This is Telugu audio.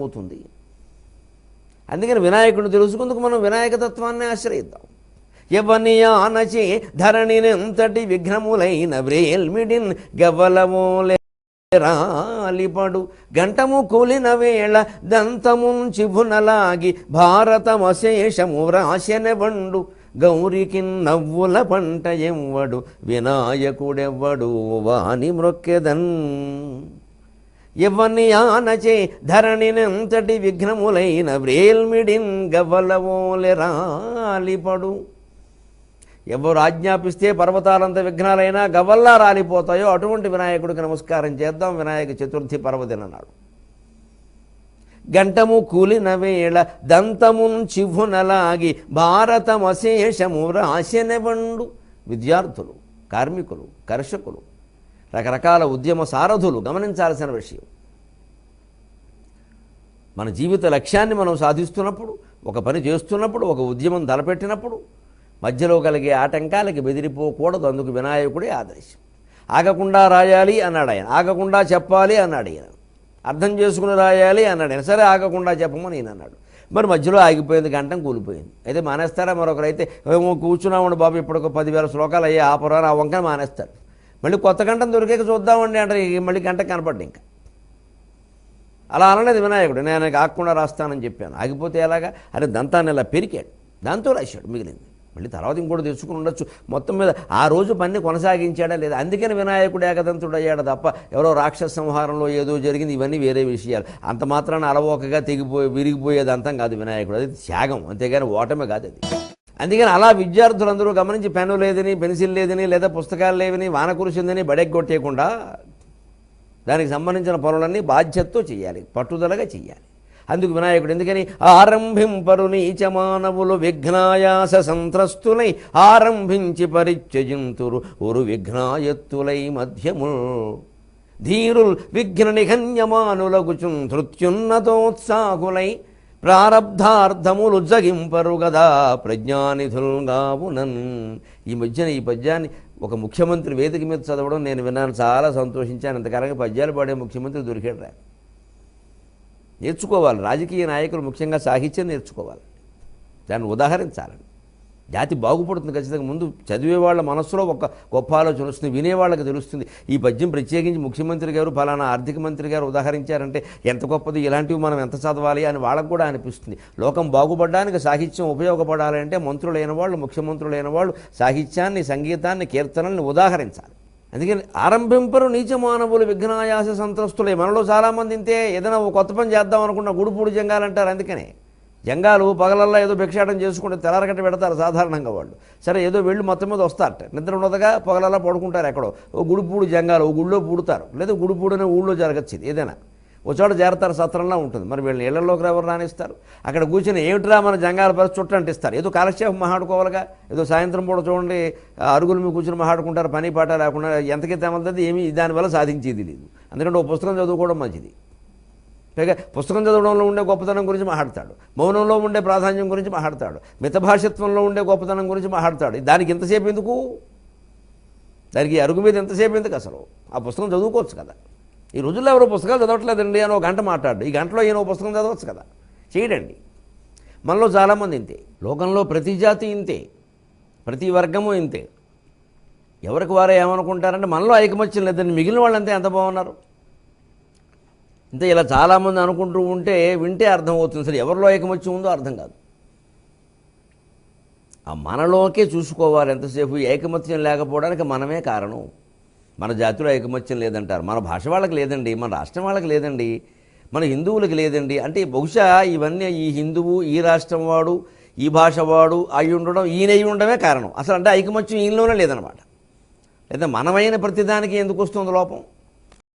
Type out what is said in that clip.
అవుతుంది అందుకని వినాయకుడు తెలుసుకుందుకు మనం వినాయక తత్వాన్ని ఆశ్రయిద్దాం. ఎవని ఆనచి ధరణినెంతటి విఘ్నములైన వ్రేల్మిడిన్ గవ్వలమోలే రాలిపడు. గంటము కూలిన వేళ దంతముంచిభునలాగి భారతమశేషము రాశనబండు గౌరికి నవ్వుల పంట ఎవ్వడు వినాయకుడెవ్వడు వాని మ్రొక్కెదన్. ఎవని ఆనచే ధరణినంతటి విఘ్నములైన వ్రేల్మిడిన్ గవ్వలవోలెరాలిపడు ఎవరు ఆజ్ఞాపిస్తే పర్వతాలంత విఘ్నాలైనా గవ్వల్లా రాలిపోతాయో అటువంటి వినాయకుడికి నమస్కారం చేద్దాం. వినాయక చతుర్థి పర్వదిన నాడు. గంటము కూలిన వేళ దంతమున్ చివ్వునలాగి భారతమశేషము రాశనెవండు విద్యార్థులు కార్మికులు కర్షకులు రకరకాల ఉద్యమ సారథులు గమనించాల్సిన విషయం. మన జీవిత లక్ష్యాన్ని మనం సాధిస్తున్నప్పుడు ఒక పని చేస్తున్నప్పుడు ఒక ఉద్యమం తలపెట్టినప్పుడు మధ్యలో కలిగే ఆటంకాలకి బెదిరిపోకూడదు అందుకు వినాయకుడే ఆదర్శం ఆగకుండా రాయాలి అన్నాడు ఆయన. ఆగకుండా చెప్పాలి అన్నాడు ఈయన. అర్థం చేసుకుని రాయాలి అన్నాడు ఆయన సరే ఆగకుండా చెప్పమని ఈయన అన్నాడు. మరి మధ్యలో ఆగిపోయింది గంటం కూలిపోయింది. అయితే మానేస్తారా మరొకరైతే? కూర్చున్నామండి బాబు ఇప్పటికి పదివేల శ్లోకాలు అయ్యే ఆపరా ఆ వంకన మానేస్తాడు. మళ్ళీ కొత్త గంటం దొరికాక చూద్దామండి అంటే మళ్ళీ గంట కనపడ్డా ఇంకా. అలా అనలేదు వినాయకుడు. నేను ఆకుండా రాస్తానని చెప్పాను. ఆగిపోతే ఎలాగా? అరే దంతాన్ని ఇలా పెరికాడు. దాంతో రాశాడు మిగిలింది. మళ్ళీ తర్వాత ఇంకోటి తెచ్చుకుని ఉండొచ్చు. మొత్తం మీద ఆ రోజు పని కొనసాగించాడా లేదా? అందుకని వినాయకుడు ఏకదంతుడు అయ్యాడు తప్ప ఎవరో రాక్షస సంహారంలో ఏదో జరిగింది. ఇవన్నీ వేరే విషయాలు. అంత మాత్రాన అలవోకగా తెగిపోయి విరిగిపోయేది అంతం కాదు వినాయకుడు. అది త్యాగం. అంతేగాని ఓటమే కాదు అది. అందుకని అలా విద్యార్థులందరూ గమనించి పెన్ను లేదని పెన్సిల్ లేదని లేదా పుస్తకాలు లేవని వాన కురిసిందని బడెగ్గొట్టేయకుండా దానికి సంబంధించిన పనులన్నీ బాధ్యతతో చేయాలి పట్టుదలగా చేయాలి. అందుకు వినాయకుడు ఎందుకని? ఆరంభింపరు నీచ మానవులు విఘ్నాయాస సంత్రస్తులై ఆరంభించి పరిత్యజింతురు. ఉరు విఘ్నాయత్తులై మధ్యము ధీరుల్ విఘ్న నిఘన్యమానులగుచున్ ధృత్యున్నతోత్సాహులై ప్రారబ్ధార్థములు జగింపరు కదా ప్రజ్ఞానిధుల్గావునన్. ఈ మధ్యన ఈ పద్యాన్ని ఒక ముఖ్యమంత్రి వేదిక మీద చదవడం నేను విన్నాను చాలా సంతోషించాను. ఇంతకాలంగా పద్యాలు పాడే ముఖ్యమంత్రి దొరికాడు రా నేర్చుకోవాలి. రాజకీయ నాయకులు ముఖ్యంగా సాహిత్యం నేర్చుకోవాలి. దాన్ని ఉదాహరించాలండి జాతి బాగుపడుతుంది ఖచ్చితంగా. ముందు చదివే వాళ్ళ మనసులో ఒక గొప్ప ఆలోచన వస్తుంది వినేవాళ్ళకి తెలుస్తుంది. ఈ పద్యం ప్రత్యేకించి ముఖ్యమంత్రి గారు ఫలానా ఆర్థిక మంత్రి గారు ఉదాహరించారంటే ఎంత గొప్పది ఇలాంటివి మనం ఎంత చదవాలి అని వాళ్ళకు కూడా అనిపిస్తుంది. లోకం బాగుపడడానికి సాహిత్యం ఉపయోగపడాలంటే మంత్రులైన వాళ్ళు ముఖ్యమంత్రులైన వాళ్ళు సాహిత్యాన్ని సంగీతాన్ని కీర్తనల్ని ఉదాహరించాలి. అందుకని ఆరంభింపరు నీచ మానవులు విఘ్నాయాస సంత్రస్తులే. మనలో చాలామంది ఇంతే ఏదైనా ఒక కొత్త పని చేద్దాం అనుకున్న గుడుపూడి జంగాలంటారు అందుకనే. జంగాలు పగలల్లా ఏదో భిక్షాటం చేసుకుంటే తెల్లారకట్ట పెడతారు సాధారణంగా వాళ్ళు. సరే ఏదో వెళ్ళి మొత్తం మీద వస్తారట. నిద్ర ఉండదుగా పగలల్లా పడుకుంటారు ఎక్కడో. ఓ గుడిపూడు జంగాలు ఓ గుడిలో పూడతారు. లేదా గుడిపూడు అనే ఊళ్ళో జరగచ్చింది ఏదైనా. ఓ చోట చేరతారు సత్రంలా ఉంటుంది. మరి వీళ్ళని ఇళ్ళలోకి ఎవరు రానిస్తారు? అక్కడ కూర్చొని ఏమిట్రా మన జంగాల పరిస్థితి చుట్టంటే ఇస్తారు ఏదో కాలక్షేపం మహాడుకోవాలిగా. ఏదో సాయంత్రం పూట చూడండి అరుగుల మీద కూర్చొని మహాడుకుంటారు పని పాట లేకుండా ఎంతకి తెమలుతుంది ఏమీ దానివల్ల సాధించేది లేదు. అందుకంటే ఓ పుస్తకం చదువుకోవడం మంచిది. పైగా పుస్తకం చదవడంలో ఉండే గొప్పతనం గురించి మాట్లాడతాడు. మౌనంలో ఉండే ప్రాధాన్యం గురించి మాట్లాడతాడు. మితభాషత్వంలో ఉండే గొప్పతనం గురించి మాట్లాడతాడు. దానికి ఎంతసేపు ఎందుకు? దానికి అరుగు మీద ఎంతసేపు ఎందుకు అసలు? ఆ పుస్తకం చదువుకోవచ్చు కదా. ఈ రోజుల్లో ఎవరో పుస్తకాలు చదవట్లేదండి అని ఒక గంట మాట్లాడు. ఈ గంటలో ఈయన పుస్తకం చదవచ్చు కదా. చేయడండి మనలో చాలామంది ఇంతే. లోకంలో ప్రతి జాతి ఇంతే. ప్రతి వర్గము ఇంతే. ఎవరికి వారే ఏమనుకుంటారంటే మనలో ఐకమత్యం లేదండి. మిగిలిన వాళ్ళంతా ఎంత బాగున్నారు? ఇంత ఇలా చాలామంది అనుకుంటూ ఉంటే వింటే అర్థమవుతుంది. సరే ఎవరిలో ఐకమత్యం ఉందో అర్థం కాదు. ఆ మనలోకే చూసుకోవాలి ఎంతసేపు. ఏకమత్యం లేకపోవడానికి మనమే కారణం. మన జాతిలో ఐకమత్యం లేదంటారు. మన భాష వాళ్ళకి లేదండి. మన రాష్ట్రం వాళ్ళకి లేదండి. మన హిందువులకి లేదండి. అంటే బహుశా ఇవన్నీ ఈ హిందువు ఈ రాష్ట్రం వాడు ఈ భాష వాడు అయి ఉండడం ఈయన అయి ఉండడమే కారణం. అసలు అంటే ఐకమత్యం ఈయనలోనే లేదనమాట లేదా మనమైన ప్రతిదానికి ఎందుకు వస్తుంది లోపం?